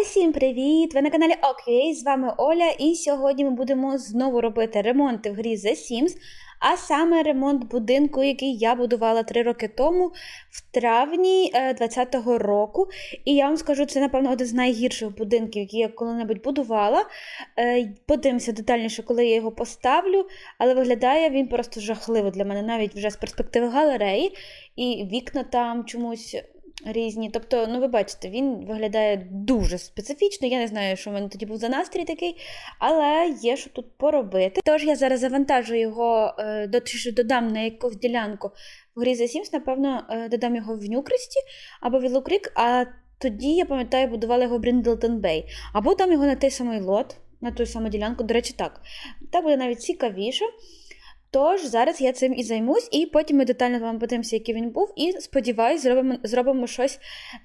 Усім привіт! Ви на каналі Окей, з вами Оля, і сьогодні ми будемо знову робити ремонти в грі The Sims, а саме ремонт будинку, який я будувала 3 роки тому, в травні 2020 року. І я вам скажу, це, напевно, один з найгірших будинків, які я коли-небудь будувала. Е, Подивимося детальніше, коли я його поставлю, але виглядає він просто жахливо для мене, навіть вже з перспективи галереї, і вікна там чомусь різні. Тобто, ну ви бачите, він виглядає дуже специфічно. Я не знаю, що в мене тоді був за настрій такий, але є що тут поробити. Тож я зараз завантажу його, е, додам на якусь ділянку в грі The Sims, напевно, е, додам його в Ньюкресті або в Іллукрік, а тоді, я пам'ятаю, будували його Бріндлтон Бей. Або дам його на той самий лот, на ту саму ділянку. До речі, так. Так буде навіть цікавіше. Тож зараз я цим і займусь, і потім ми детально вам подивимося, який він був. І сподіваюсь, зробимо, зробимо щось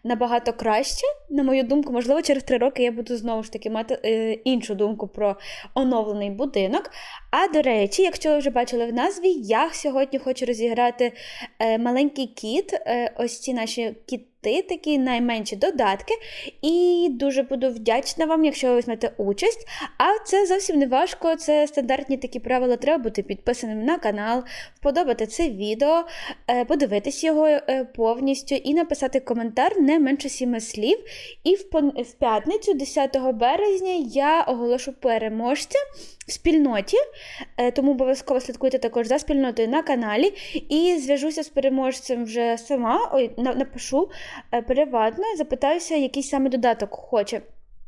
набагато краще. На мою думку, можливо, через три роки я буду знову ж таки мати е, іншу думку про оновлений будинок. А до речі, якщо ви вже бачили в назві, я сьогодні хочу розіграти е, маленький кіт, е, ось ці наші кіти. Такі найменші додатки, і дуже буду вдячна вам, якщо ви візьмете участь. А це зовсім не важко. Це стандартні такі правила. Треба бути підписаним на канал, вподобати це відео, е, подивитись його е, повністю і написати коментар не менше сіми слів. І в, в п'ятницю, 10 березня, я оголошу переможця в спільноті. Е, Тому обов'язково слідкуйте також за спільнотою на каналі. І зв'яжуся з переможцем вже сама. Ой, напишу е, приватно, запитаюся, який саме додаток хоче.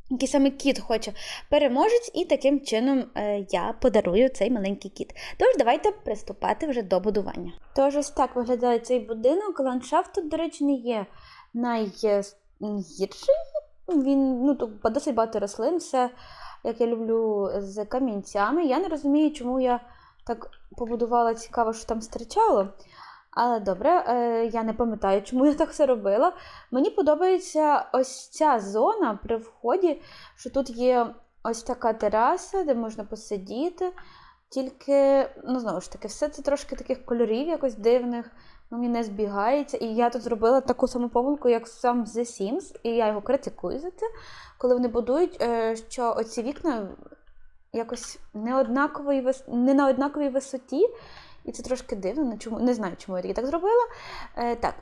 Який саме кіт хоче переможець, і таким чином е, я подарую цей маленький кіт. Тож давайте приступати вже до будування. Тож ось так виглядає цей будинок. Ландшафт тут, до речі, не є найгірший. Він ну, тут досить багато рослин, все, як я люблю, з камінцями. Я не розумію, чому я так побудувала цікаво, що там стирчало. Але добре, е, я не пам'ятаю, чому я так все робила. Мені подобається ось ця зона при вході, що тут є ось така тераса, де можна посидіти. Тільки, ну, знову ж таки, все це трошки таких кольорів якось дивних, ну, мені не збігається. І я тут зробила таку саму помилку, як сам The Sims, і я його критикую за це, коли вони будують, е, що оці вікна якось не, однакової, не на однаковій висоті. І це трошки дивно, не, чому, не знаю, чому я таки так зробила. Е, так,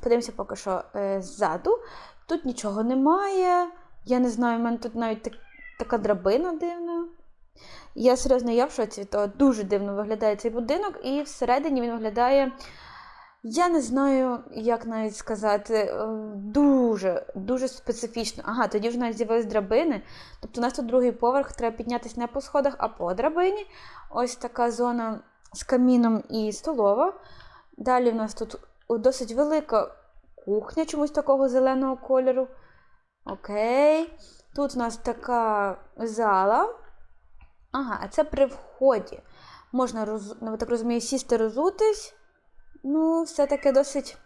подивимося поки що е, ззаду. Тут нічого немає. Я не знаю, в мене тут навіть так, така драбина дивна. Я серйозно я в шоці від того. Дуже дивно виглядає цей будинок, і всередині він виглядає. Я не знаю, як навіть сказати, е, дуже, дуже специфічно. Ага, тоді вже навіть з'явились драбини. Тобто у нас тут другий поверх, треба піднятися не по сходах, а по драбині. Ось така зона з каміном і столова. Далі в нас тут досить велика кухня чомусь такого зеленого кольору. Окей. Тут у нас така зала. Ага, а це при вході. Можна, роз... ну, так розумію, сісти розутись. Ну, все таки досить,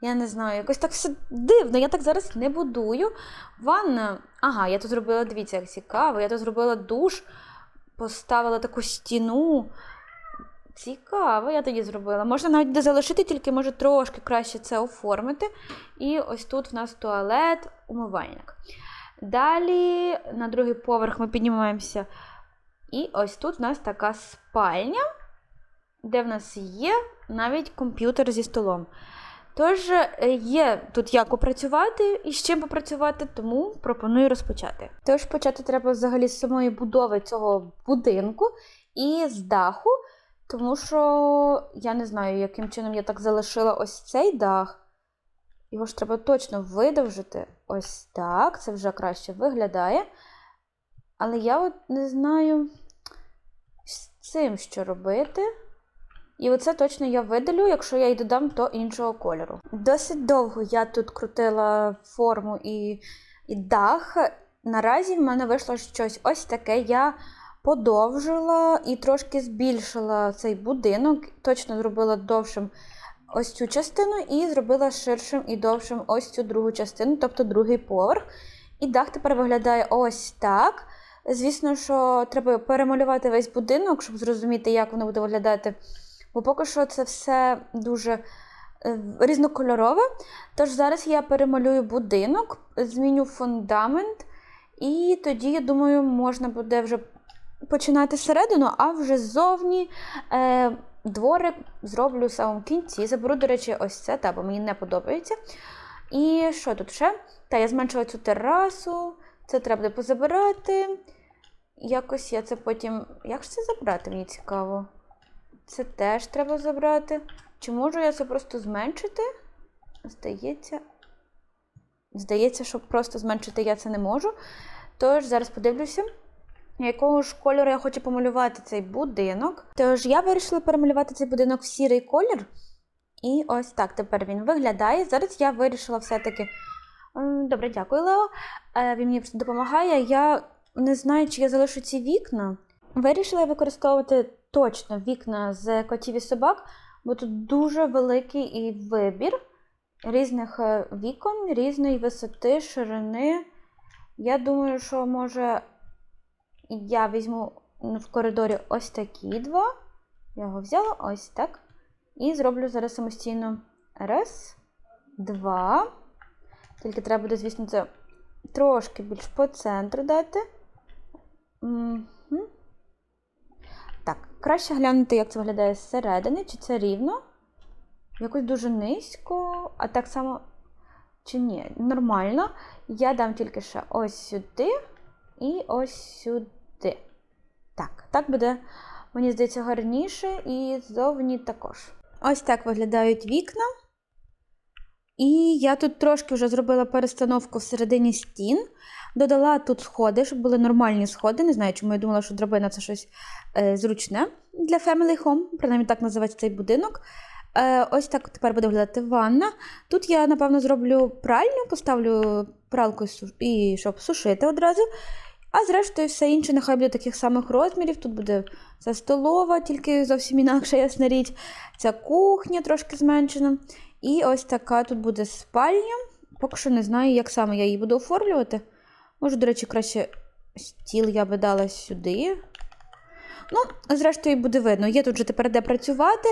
я не знаю, якось так все дивно. Я так зараз не будую. Ванна. Ага, я тут зробила, дивіться, як цікаво. Я тут зробила душ, поставила таку стіну. Цікаво, я тоді зробила. Можна навіть де залишити, тільки може трошки краще це оформити. І ось тут в нас туалет, умивальник. Далі на другий поверх ми піднімаємося. І ось тут в нас така спальня, де в нас є навіть комп'ютер зі столом. Тож е, є тут як попрацювати і з чим попрацювати, тому пропоную розпочати. Тож почати треба взагалі з самої будови цього будинку і з даху, тому що я не знаю, яким чином я так залишила ось цей дах. Його ж треба точно видовжити. Ось так, це вже краще виглядає. Але я от не знаю з цим що робити. І оце точно я видалю, якщо я й додам то іншого кольору. Досить довго я тут крутила форму і, і дах. Наразі в мене вийшло щось ось таке. Я подовжила і трошки збільшила цей будинок, точно зробила довшим ось цю частину, і зробила ширшим і довшим ось цю другу частину, тобто другий поверх. І дах тепер виглядає ось так. Звісно, що треба перемалювати весь будинок, щоб зрозуміти, як воно буде виглядати. Бо поки що це все дуже е, різнокольорове. Тож зараз я перемалюю будинок, зміню фундамент І тоді, я думаю, можна буде вже починати середину, а вже ззовні е, дворик зроблю в самому кінці. Заберу, до речі, ось це, та, бо мені не подобається. І що тут ще? Та, я зменшила цю терасу, це треба буде позабирати. Якось я це потім. Як ж це забрати, мені цікаво. Це теж треба забрати. Чи можу я це просто зменшити? Здається. Здається, що просто зменшити я це не можу. Тож зараз подивлюся, якого ж кольору я хочу помалювати цей будинок. Тож я вирішила перемалювати цей будинок в сірий колір. І ось так тепер він виглядає. Зараз я вирішила все-таки. Добре, дякую, Лео. Е, Він мені допомагає. Я не знаю, чи я залишу ці вікна. Вирішила я використовувати точно вікна з котів і собак, бо тут дуже великий вибір різних е, вікон, різної висоти, ширини. Я думаю, що може я візьму в коридорі ось такі два. Я його взяла ось так. І зроблю зараз самостійно раз, два. Тільки треба буде, звісно, це трошки більш по центру дати. Так, краще глянути, як це виглядає зсередини, чи це рівно. Якось дуже низько, а так само. Чи ні? Нормально. Я дам тільки ще ось сюди і ось сюди. Так, так буде, мені здається, гарніше і ззовні також. Ось так виглядають вікна. І я тут трошки вже зробила перестановку всередині стін. Додала тут сходи, щоб були нормальні сходи. Не знаю, чому я думала, що драбина це щось е, зручне для Family Home, принаймні так називається цей будинок. Е, ось так тепер буде виглядати ванна. Тут я, напевно, зроблю пральню, поставлю пралку, і щоб сушити одразу. А зрештою, все інше нехай буде таких самих розмірів. Тут буде ця столова, тільки зовсім інакша, ясна річ. Ця кухня трошки зменшена. І ось така тут буде спальня. Поки що не знаю, як саме я її буду оформлювати. Може, до речі, краще стіл я би дала сюди. Ну, зрештою, буде видно. Є тут вже тепер де працювати.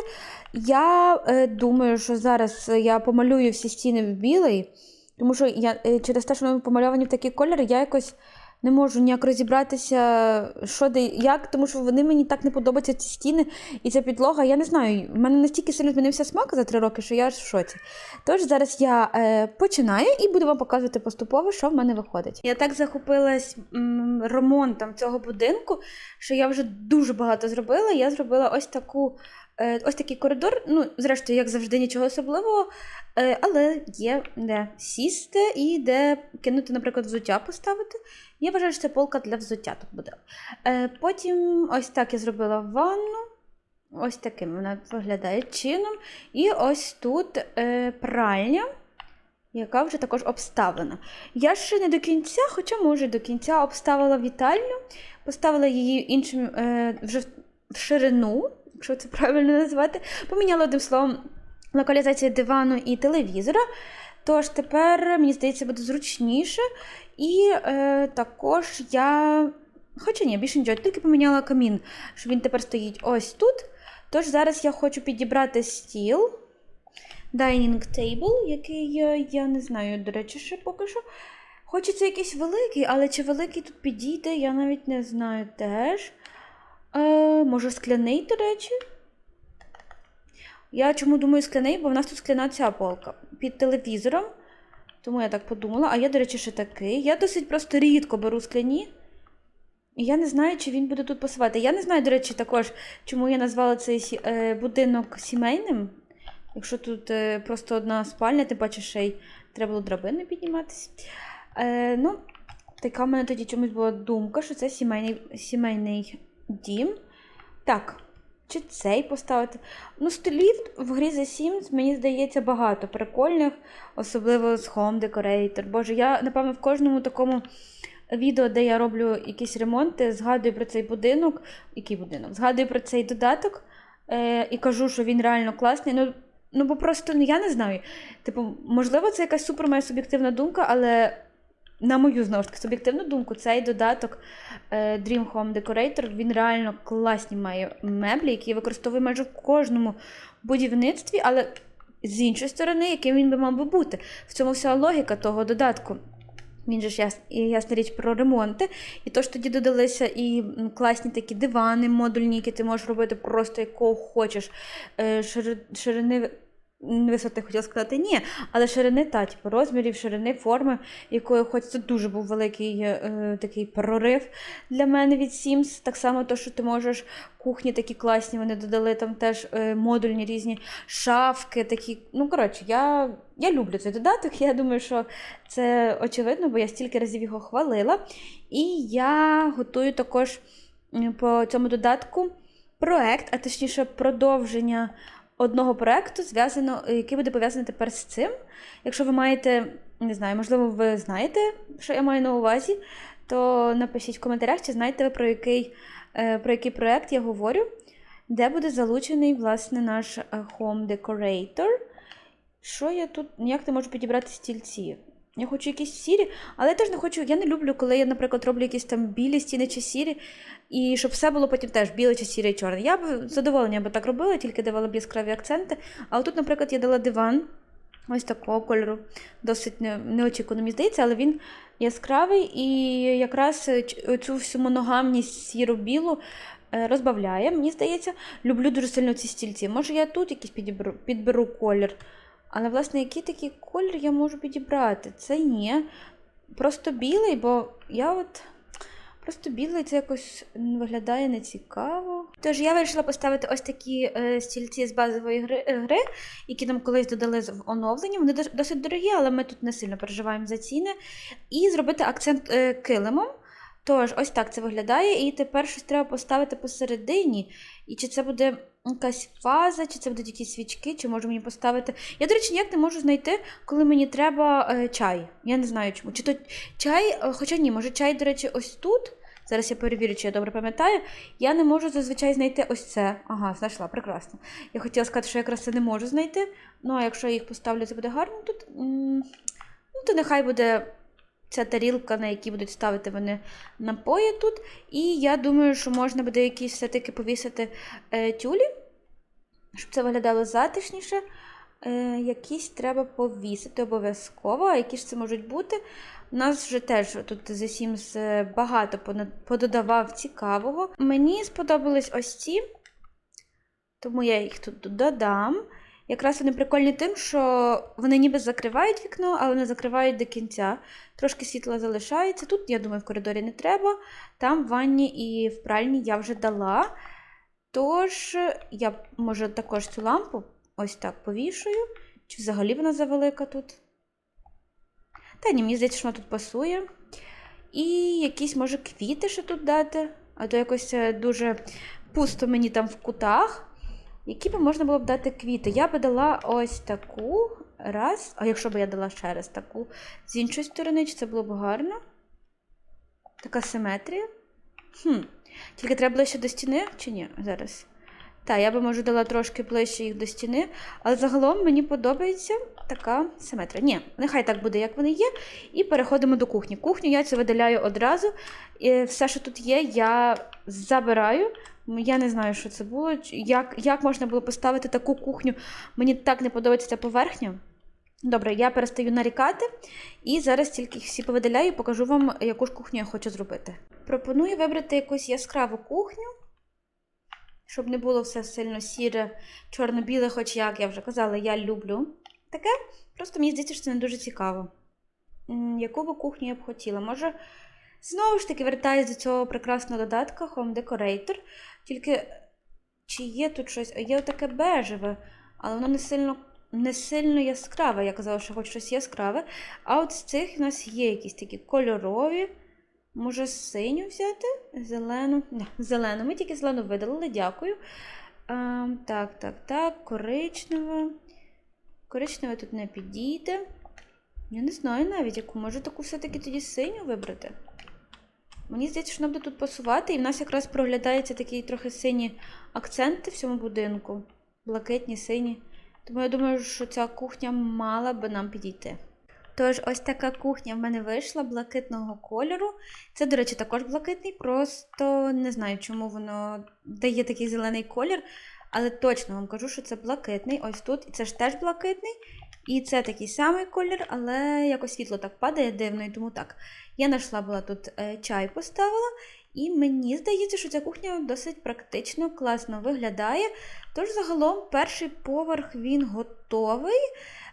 Я е, думаю, що зараз я помалюю всі стіни в білий, тому що я, е, через те, що вони помальовані в такі кольори, я якось не можу ніяк розібратися, що де як, тому що вони мені так не подобаються ці стіни і ця підлога. Я не знаю, в мене настільки сильно змінився смак за три роки, що я аж в шоці. Тож зараз я е, починаю і буду вам показувати поступово, що в мене виходить. Я так захопилась м, ремонтом цього будинку, що я вже дуже багато зробила. Я зробила ось таку. Е, Ось такий коридор, ну, зрештою, як завжди, нічого особливого, е, але є де сісти і де кинути, наприклад, взуття поставити. Я вважаю, що це полка для взуття тут буде. Е, Потім ось так я зробила ванну. Ось таким вона виглядає чином. І ось тут пральня, яка вже також обставлена. Я ще не до кінця, хоча може до кінця обставила вітальню, поставила її іншим вже в ширину, якщо це правильно назвати. Поміняла одним словом локалізацію дивану і телевізора. Тож тепер, мені здається, буде зручніше. І е, також я. Хоча ні, більше нічого, тільки поміняла камін, що він тепер стоїть ось тут. Тож зараз я хочу підібрати стіл. Dining table, який я не знаю, до речі, ще поки що. Хочеться якийсь великий, але чи великий тут підійде, я навіть не знаю теж. Е, може, скляний, до речі. Я чому думаю скляний, бо в нас тут скляна ця полка під телевізором. Тому я так подумала. А я, до речі, ще такий. Я досить просто рідко беру скляні. І я не знаю, чи він буде тут пасувати. Я не знаю, до речі, також, чому я назвала цей е, будинок сімейним. Якщо тут е, просто одна спальня, ти бачиш, ще й треба було драбини підніматися. Е, ну, така в мене тоді чомусь була думка, що це сімейний, сімейний дім. Так, чи цей поставити? Ну, столів в грі The Sims, мені здається, багато прикольних, особливо з Home Decorator. Боже, я, напевно, в кожному такому відео, де я роблю якісь ремонти, згадую про цей будинок. Який будинок? Згадую про цей додаток е, і кажу, що він реально класний. Ну, ну бо просто ну, я не знаю. Типу, можливо, це якась супер моя суб'єктивна думка, але на мою знову ж таки суб'єктивну думку, цей додаток е, Dream Home Decorator, він реально класні має меблі, які я використовую майже в кожному будівництві, але з іншої сторони, яким він би мав би бути. В цьому вся логіка того додатку. Він же ж яс, ясна річ про ремонти. І тож тоді додалися і класні такі дивани модульні, які ти можеш робити просто якого хочеш. Е, ширини висоти хотіла сказати, ні, але ширини та, типу, розмірів, ширини, форми, якої хоч це дуже був великий е, такий прорив для мене від Sims. Так само, то, що ти можеш кухні такі класні, вони додали там теж е, модульні різні шафки, такі. Ну, коротше, я, я люблю цей додаток. Я думаю, що це очевидно, бо я стільки разів його хвалила. І я готую також по цьому додатку проект, а точніше продовження одного проекту, зв'язано, який буде пов'язаний тепер з цим. Якщо ви маєте, не знаю, можливо, ви знаєте, що я маю на увазі, то напишіть в коментарях, чи знаєте ви про який, е, про який проект я говорю, де буде залучений власне наш е, Home Decorator. Що я тут Як не можу підібрати стільці. Я хочу якісь сірі, але я теж не хочу. Я не люблю, коли я, наприклад, роблю якісь там білі стіни чи сірі, і щоб все було потім теж біле чи сіре і чорне. Я б з задоволенням би так робила, тільки давала б яскраві акценти. А тут, наприклад, я дала диван ось такого кольору, досить не- неочікувано, мені здається, але він яскравий і якраз цю всю моногамність сіро-білу е, розбавляє, мені здається. Люблю дуже сильно ці стільці. Може, я тут якийсь підіберу, підберу колір. Але, власне, який такий колір я можу підібрати? Це ні. Просто білий, бо я от. Просто білий це якось виглядає нецікаво. Тож я вирішила поставити ось такі е, стільці з базової гри, е, гри, які нам колись додали в оновленні. Вони досить дорогі, але ми тут не сильно переживаємо за ціни. І зробити акцент е, килимом. Тож, ось так це виглядає. І тепер щось треба поставити посередині. І чи це буде якась фаза, чи це будуть якісь свічки, чи можу мені поставити. Я, до речі, ніяк не можу знайти, коли мені треба е, чай. Я не знаю чому. Чи то чай, е, хоча ні, може чай, до речі, ось тут. Зараз я перевірю, чи я добре пам'ятаю. Я не можу зазвичай знайти ось це. Ага, знайшла, прекрасно. Я хотіла сказати, що я якраз це не можу знайти. Ну, а якщо я їх поставлю, це буде гарно тут. Ну, то нехай буде ця тарілка, на якій будуть ставити вони напої тут. І я думаю, що можна буде якісь все-таки повісити е, тюлі, щоб це виглядало затишніше. Е, якісь треба повісити обов'язково. А які ж це можуть бути? У нас вже теж тут The Sims е, багато пододавав цікавого. Мені сподобались ось ці, тому я їх тут додам. Якраз вони прикольні тим, що вони ніби закривають вікно, але не закривають до кінця. Трошки світла залишається. Тут, я думаю, в коридорі не треба. Там в ванні і в пральні я вже дала. Тож, я може також цю лампу ось так повішую. Чи взагалі вона завелика тут? Та ні, мені здається, що вона тут пасує. І якісь, може, квіти ще тут дати, а то якось е, дуже пусто мені там в кутах. Які б можна було б дати квіти? Я би дала ось таку раз. А якщо б я дала ще раз таку з іншої сторони, чи це було б гарно? Така симетрія. Хм. Тільки треба ближче до стіни, чи ні? Зараз. Так, я би може дала трошки ближче їх до стіни, але загалом мені подобається така симетрія. Ні, нехай так буде, як вони є. І переходимо до кухні. Кухню я це видаляю одразу. І все, що тут є, я забираю. Я не знаю, що це було. Як, як можна було поставити таку кухню? Мені так не подобається ця поверхня. Добре, я перестаю нарікати і зараз тільки всі повидаляю і покажу вам, яку ж кухню я хочу зробити. Пропоную вибрати якусь яскраву кухню, щоб не було все сильно сіре, чорно-біле, хоч як я вже казала, я люблю таке. Просто мені здається, що це не дуже цікаво. Яку би кухню я б хотіла? Може, знову ж таки вертаюсь до цього прекрасного додатка Home Decorator. Тільки чи є тут щось? Є таке бежеве, але воно не сильно, не сильно яскраве. Я казала, що хочу щось яскраве. А от з цих у нас є якісь такі кольорові. Може, синю взяти? Зелену. Не, зелену. Ми тільки зелену видалили, дякую. А, так, так, так, коричнева. Коричнева тут не підійде. Я не знаю навіть, яку. Може таку все-таки тоді синю вибрати. Мені здається, що нам буде тут пасувати, і в нас якраз проглядається такі трохи сині акценти в цьому будинку. Блакитні, сині. Тому я думаю, що ця кухня мала би нам підійти. Тож, ось така кухня в мене вийшла блакитного кольору. Це, до речі, також блакитний, просто не знаю, чому воно дає такий зелений колір. але точно вам кажу, що це блакитний. Ось тут. І це ж теж блакитний. І це такий самий колір, але якось світло так падає дивно, і тому так. Я знайшла була тут е, чай поставила, і мені здається, що ця кухня досить практично, класно виглядає. Тож, загалом, перший поверх він готовий.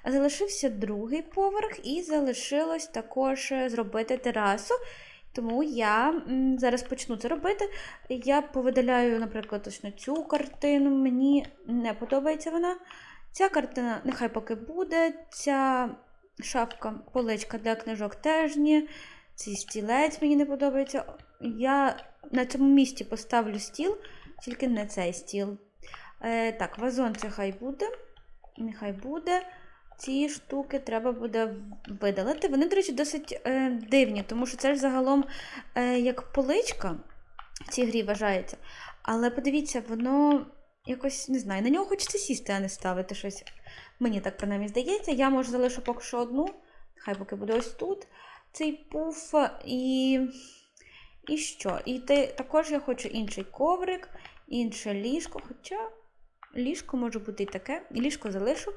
Залишився другий поверх, і залишилось також е, зробити терасу. Тому я зараз почну це робити. Я повидаляю, наприклад, точно цю картину. Мені не подобається вона. Ця картина нехай поки буде. Ця шафка, поличка для книжок теж ні. Цей стілець мені не подобається. Я на цьому місці поставлю стіл, тільки не цей стіл. Е, так, вазон це хай буде. Нехай буде. Ці штуки треба буде видалити. Вони, до речі, досить е, дивні, тому що це ж загалом е, як поличка в цій грі вважається. Але подивіться, воно якось не знаю, на нього хочеться сісти, а не ставити щось. Мені так принаймні здається. Я може залишу поки що одну. Хай поки буде ось тут цей пуф. І і що? І те, також я хочу інший коврик, інше ліжко. Хоча ліжко може бути і таке, і ліжко залишу.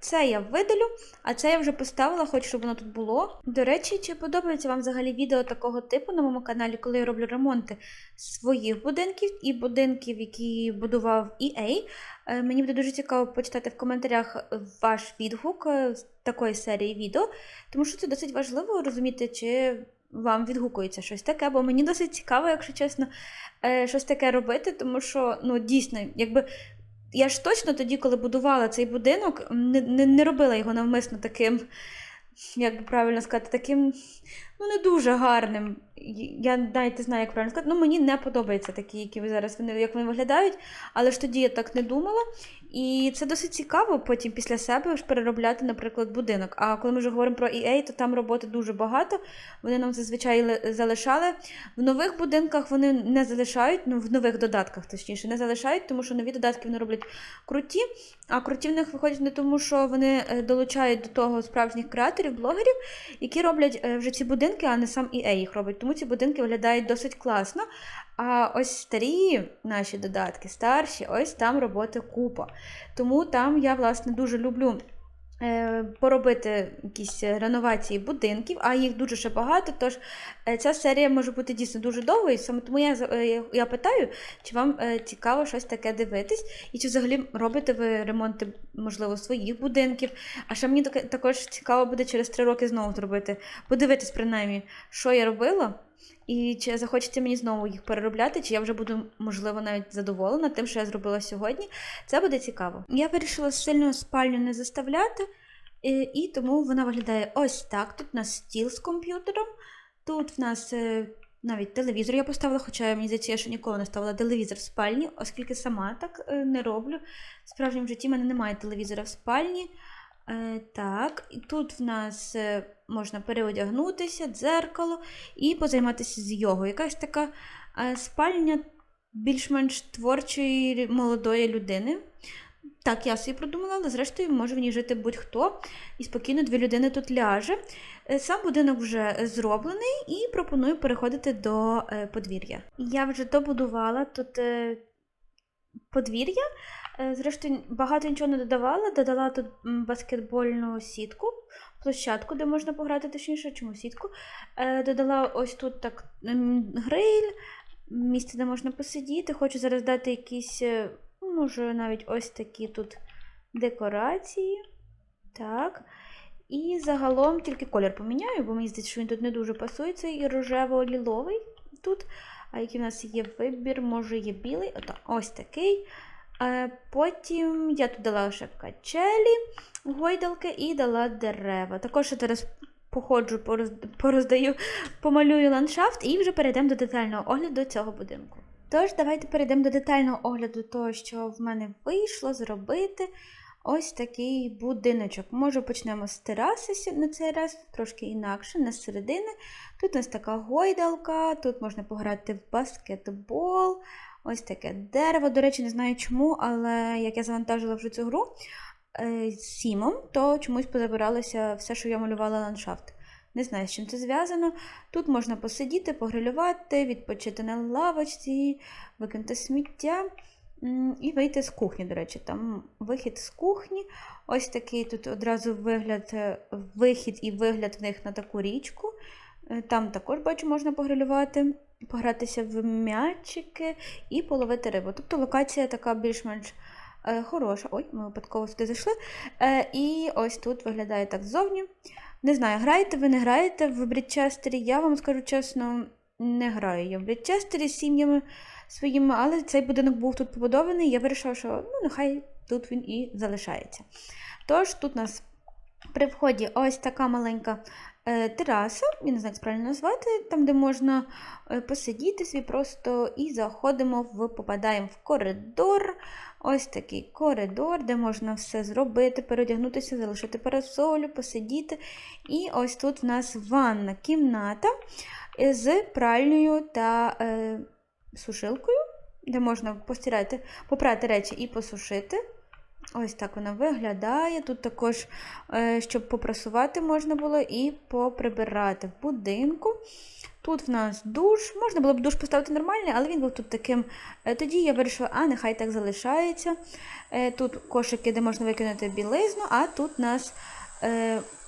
Це я видалю, а це я вже поставила, хочу, щоб воно тут було. До речі, чи подобається вам взагалі відео такого типу на моєму каналі, коли я роблю ремонти своїх будинків і будинків, які будував EA. Е, Мені буде дуже цікаво почитати в коментарях ваш відгук е, з такої серії відео, тому що це досить важливо розуміти, чи вам відгукується щось таке, бо мені досить цікаво, якщо чесно, е, щось таке робити, тому що ну, дійсно, якби. Я ж точно тоді, коли будувала цей будинок, не не, не робила його навмисно таким, як би правильно сказати, таким ну, не дуже гарним. Я навіть не знаю, як правильно сказати. Ну, мені не подобаються такі, які ви зараз вони, як вони виглядають. Але ж тоді я так не думала. І це досить цікаво потім після себе ж переробляти, наприклад, будинок. А коли ми вже говоримо про EA, то там роботи дуже багато. Вони нам зазвичай залишали. В нових будинках вони не залишають, ну в нових додатках, точніше, не залишають, тому що нові додатки вони роблять круті. А круті в них виходять не тому, що вони долучають до того справжніх креаторів, блогерів, які роблять вже ці будинки, а не сам EA їх робить. Тому ці будинки виглядають досить класно. А ось старі наші додатки, старші, ось там роботи купа. Тому там я, власне, дуже люблю. Поробити якісь реновації будинків, а їх дуже ще багато. Тож ця серія може бути дійсно дуже довгою. Саме тому я я питаю, чи вам цікаво щось таке дивитись, і чи взагалі робите ви ремонти, можливо, своїх будинків. А ще мені також цікаво буде через три роки знову зробити, подивитись, принаймні, що я робила. І чи захочеться мені знову їх переробляти, чи я вже буду, можливо, навіть задоволена тим, що я зробила сьогодні. Це буде цікаво. Я вирішила сильно спальню не заставляти, і, тому вона виглядає ось так. Тут у нас стіл з комп'ютером, тут в нас е, навіть телевізор я поставила, хоча мені здається, я ще ніколи не ставила телевізор в спальні, оскільки сама так е, не роблю. В справжньому житті в мене немає телевізора в спальні. Е, так, і тут в нас можна переодягнутися, дзеркало і позайматися з йогою. Якась така спальня більш-менш творчої молодої людини. Так, я собі продумала, але зрештою може в ній жити будь-хто. І спокійно дві людини тут ляже. Е, сам будинок вже зроблений і пропоную переходити до е, подвір'я. Я вже добудувала тут е, подвір'я. Зрештою, багато нічого не додавала, додала тут баскетбольну сітку площадку, де можна пограти, точніше, чому сітку. Е, Додала ось тут так гриль, місце, де можна посидіти. Хочу зараз дати якісь, е, може, навіть ось такі тут декорації. Так. І загалом тільки колір поміняю, бо мені здається, що він тут не дуже пасується. І рожево-ліловий тут. А який в нас є вибір, може є білий. Ось такий. Е, потім я тут дала ще качелі, гойдалки і дала дерева. Також я зараз походжу, пороздаю, помалюю ландшафт і вже перейдемо до детального огляду цього будинку. Тож, давайте перейдемо до детального огляду того, що в мене вийшло зробити ось такий будиночок. Може, почнемо з тераси на цей раз, трошки інакше, з середини. Тут у нас така гойдалка, тут можна пограти в баскетбол. Ось таке дерево. До речі, не знаю чому, але як я завантажила вже цю гру е, з сімом, то чомусь позабиралося все, що я малювала ландшафт. Не знаю, з чим це зв'язано. Тут можна посидіти, погрилювати, відпочити на лавочці, викинути сміття. І вийти з кухні, до речі, там вихід з кухні. Ось такий тут одразу вигляд, е, вихід і вигляд в них на таку річку. Е, Там також бачу, можна погрилювати, погратися в м'ячики і половити рибу. Тобто локація така більш-менш е, хороша. Ой, ми випадково сюди зайшли. І ось тут виглядає так ззовні. Не знаю, граєте ви, не граєте в Брідчестері. Я вам скажу чесно, не граю я в Брідчестері з сім'ями своїми, але цей будинок був тут побудований. Я вирішила, що ну, нехай тут він і залишається. Тож тут у нас при вході ось така маленька тераса, я не знаю, як правильно назвати, там, де можна е, посидіти собі просто і заходимо в, попадаємо в коридор. Ось такий коридор, де можна все зробити, переодягнутися, залишити парасолю, посидіти. І ось тут в нас ванна кімната е, з пральнею та е, сушилкою, де можна постирати, попрати речі і посушити. Ось так вона виглядає. Тут також, е, щоб попрасувати можна було і поприбирати в будинку. Тут в нас душ. Можна було б душ поставити нормальний, але він був тут таким. Е, Тоді я вирішила, а нехай так залишається. Е, Тут кошики, де можна викинути білизну, а тут у нас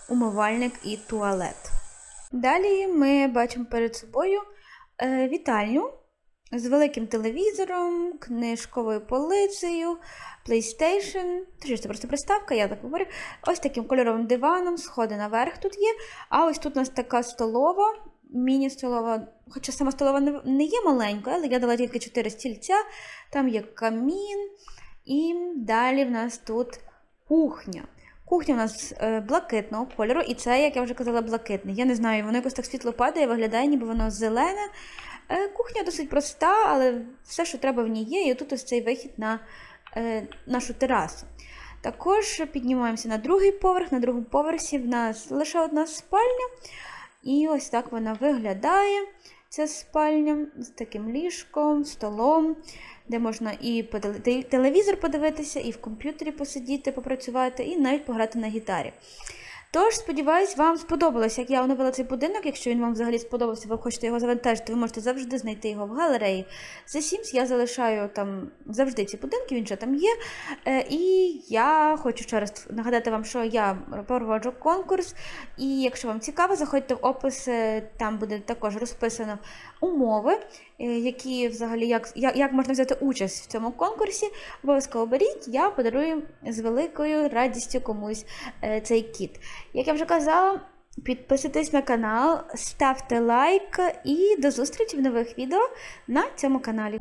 умивальник і туалет. Далі ми бачимо перед собою вітальню з великим телевізором, книжковою полицею, PlayStation. Точніше, це просто приставка, я так говорю. Ось таким кольоровим диваном, сходи наверх тут є. А ось тут у нас така столова, міні-столова. Хоча сама столова не- є маленькою, але я дала тільки 4 стільця, там є камін. І далі в нас тут кухня. Кухня у нас е, блакитного кольору, і це, як я вже казала, блакитний. Я не знаю, воно якось так світло падає, виглядає, ніби воно зелене. Е, Кухня досить проста, але все, що треба в ній є, і тут ось цей вихід на е, нашу терасу. Також піднімаємося на другий поверх. На другому поверсі в нас лише одна спальня. І ось так вона виглядає. Ця спальня з таким ліжком, столом, де можна і телевізор подивитися, і в комп'ютері посидіти, попрацювати, і навіть пограти на гітарі. Тож, сподіваюсь, вам сподобалось, як я оновила цей будинок. Якщо він вам взагалі сподобався, ви хочете його завантажити, ви можете завжди знайти його в галереї The Sims. Я залишаю там завжди ці будинки, він вже там є. Е, І я хочу ще раз нагадати вам, що я проводжу конкурс. І якщо вам цікаво, заходьте в опис, е, там буде також розписано умови, е, які взагалі як, як, можна взяти участь в цьому конкурсі. Обов'язково беріть, я подарую з великою радістю комусь цей кіт. Як я вже казала, підписуйтесь на канал, ставте лайк і до зустрічі в нових відео на цьому каналі.